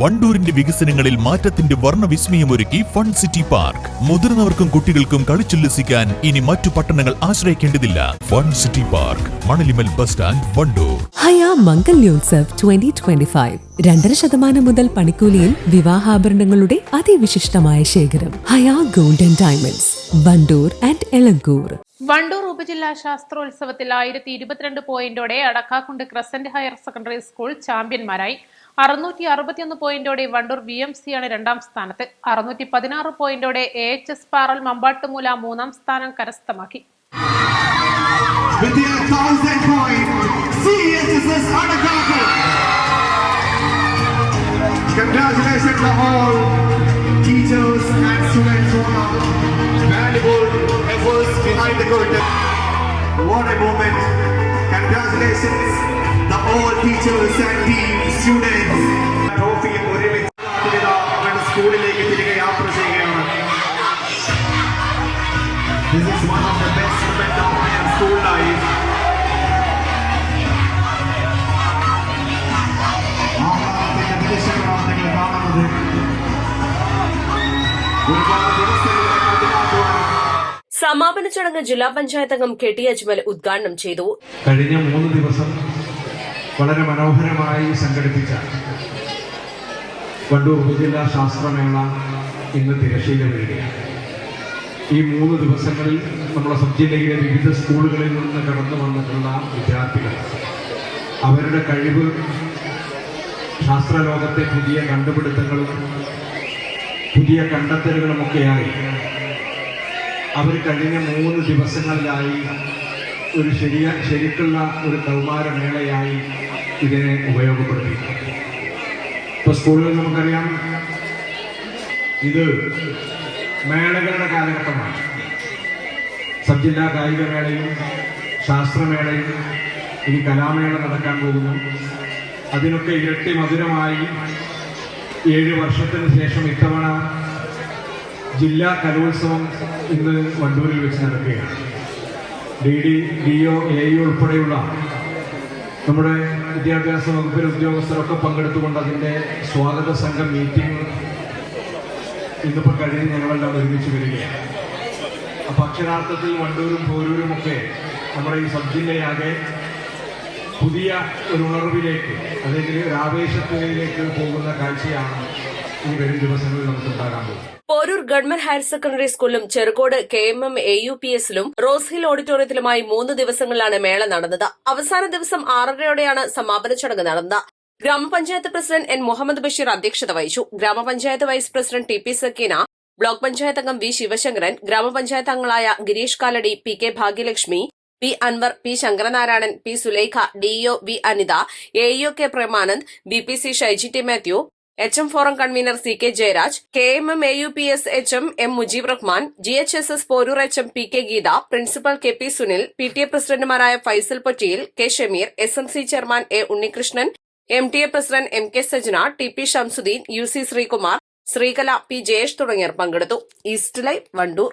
വണ്ടൂരിന്റെ വികസനങ്ങളിൽ മാറ്റത്തിന്റെ വർണവിസ്മയമൊരുക്കി fun city park. മുതിർന്നവർക്കും കുട്ടികൾക്കും കളിച്ചുല്ലസിക്കാൻ ഇനി മറ്റു പട്ടണങ്ങൾ ആശ്രയിക്കേണ്ടതില്ല. Fun city park Manalimal bus stand Wandoor. Haya Mangalyotsav twenty twenty five രണ്ടര ശതമാനം മുതൽ പണിക്കൂലിയിൽ വിവാഹാഭരണങ്ങളുടെ അതിവിശിഷ്ടമായ ശേഖരം. Haya golden diamonds Wandoor and Elankur. Wandoor ഉപജില്ലാ ശാസ്ത്രോത്സവത്തിൽ ആയിരത്തി ഇരുപത്തിരണ്ട് പോയിന്റോടെ Adakkakundu crescent higher secondary school ചാമ്പ്യന്മാരായി. അറുന്നൂറ്റി അറുപത്തിയൊന്ന് പോയിന്റോടെ വണ്ടൂർ വി എം സി ആണ് രണ്ടാം സ്ഥാനത്ത്. അറുന്നൂറ്റി പതിനാറ് പോയിന്റോടെ A H S Paral Mambattumoola മൂന്നാം സ്ഥാനം കരസ്ഥമാക്കി. Congratulations to all behind the curtain. What a moment. Congratulations the all teachers and team students. Trophy ഒരുമിച്ച് കാത്തിരുന്ന അവരുടെ സ്കൂളിലേക്ക് തിരികെ യാത്ര ചെയ്യുകയാണ് This is one of the best moments of my school life. ആഹ്ലാദത്തിന്റെ നിമിഷങ്ങളാണ് നിങ്ങൾ കാണുന്നത് ഒരുപാട് ദിവസങ്ങളെ കണ്ടുകാട്ടുവാൻ സമാപന ചടങ്ങ് ജില്ലാ പഞ്ചായത്ത് അംഗം കെ ടി അജ്മൽ ഉദ്ഘാടനം ചെയ്തു. കഴിഞ്ഞ മൂന്ന് ദിവസം വളരെ മനോഹരമായി സംഘടിപ്പിച്ച വണ്ടൂർ ഉപജില്ലാ ശാസ്ത്രമേള ഇന്ന് തിരശ്ശീല വീഴുകയാണ്. ഈ മൂന്ന് ദിവസങ്ങളിൽ നമ്മുടെ സബ് ജില്ലയിലെ വിവിധ സ്കൂളുകളിൽ നിന്ന് കടന്നു വന്നിട്ടുള്ള വിദ്യാർത്ഥികൾ അവരുടെ കഴിവ് ശാസ്ത്രലോകത്തെ പുതിയ കണ്ടുപിടുത്തങ്ങളും പുതിയ കണ്ടെത്തലുകളുമൊക്കെയായി അവർ കഴിഞ്ഞ മൂന്ന് ദിവസങ്ങളിലായി ഒരു ശരിയ ശരിക്കുള്ള ഒരു കൗമാരമേളയായി ഇതിനെ ഉപയോഗപ്പെടുത്തി ഇപ്പോൾ സ്കൂളിൽ നമുക്കറിയാം ഇത് മേളകളുടെ കാലഘട്ടമാണ്. സബ് ജില്ലാ കായികമേളയും ശാസ്ത്രമേളയും ഇനി കലാമേള നടക്കാൻ പോകുന്നു. അതിനൊക്കെ ഇരട്ടി മധുരമായി ഏഴ് വർഷത്തിന് ശേഷം ഇത്തവണ ജില്ലാ കലോത്സവം ഇന്ന് വണ്ടൂരിൽ വെച്ച് നടക്കുകയാണ്. D D D O A U ഉൾപ്പെടെയുള്ള നമ്മുടെ വിദ്യാഭ്യാസ വകുപ്പിലെ ഉദ്യോഗസ്ഥരൊക്കെ പങ്കെടുത്തുകൊണ്ട് അതിന്റെ സ്വാഗത സംഘം മീറ്റിംഗ് ഇന്നിപ്പോൾ കഴിഞ്ഞ് ഞങ്ങളെല്ലാം ഒരുമിച്ച് വരികയാണ്. അപ്പം അക്ഷരാർത്ഥത്തിൽ വണ്ടൂരും പോരൂരും ഒക്കെ നമ്മുടെ ഈ സബ് ജില്ലയാകെ പുതിയ ഒരു ഉണർവിലേക്ക് അല്ലെങ്കിൽ ഒരു ആവേശത്തിലേക്ക് പോകുന്ന കാഴ്ചയാണ് ഈ പോരൂർ ഗവൺമെന്റ് ഹയർ സെക്കൻഡറി സ്കൂളിലും Cherukode K M M A U P എസിലും rose hill ഓഡിറ്റോറിയത്തിലുമായി മൂന്ന് ദിവസങ്ങളിലാണ് മേള നടന്നത്. അവസാന ദിവസം ആറരയോടെയാണ് സമാപന ചടങ്ങ് നടന്നത്. ഗ്രാമപഞ്ചായത്ത് പ്രസിഡന്റ് എൻ മുഹമ്മദ് ബഷീർ അധ്യക്ഷത വഹിച്ചു. ഗ്രാമപഞ്ചായത്ത് vice president T P Sakeena block panchayat അംഗം വി ശിവശങ്കരൻ ഗ്രാമപഞ്ചായത്ത് അംഗങ്ങളായ Gireesh Kalady P K Bhagyalakshmi P Anwar P Sankaranarayanan P Sulaikha DEO V Anitha AEO K Premanand B P C Shyji T Mathew H M forum convener C K Jayaraj K M M A U P S H M M Mujeeb Rahman G H S S Porur H M P K Geetha principal K P Sunil P T A പ്രസിഡന്റുമാരായ Faisal Pottiyil K Shameer S M C chairman A Unnikrishnan M T A president M K Sajna T P Shamsudheen U C Sreekumar Sreekala P Jayesh തുടങ്ങിയവർ പങ്കെടുത്തു. East Live Wandoor.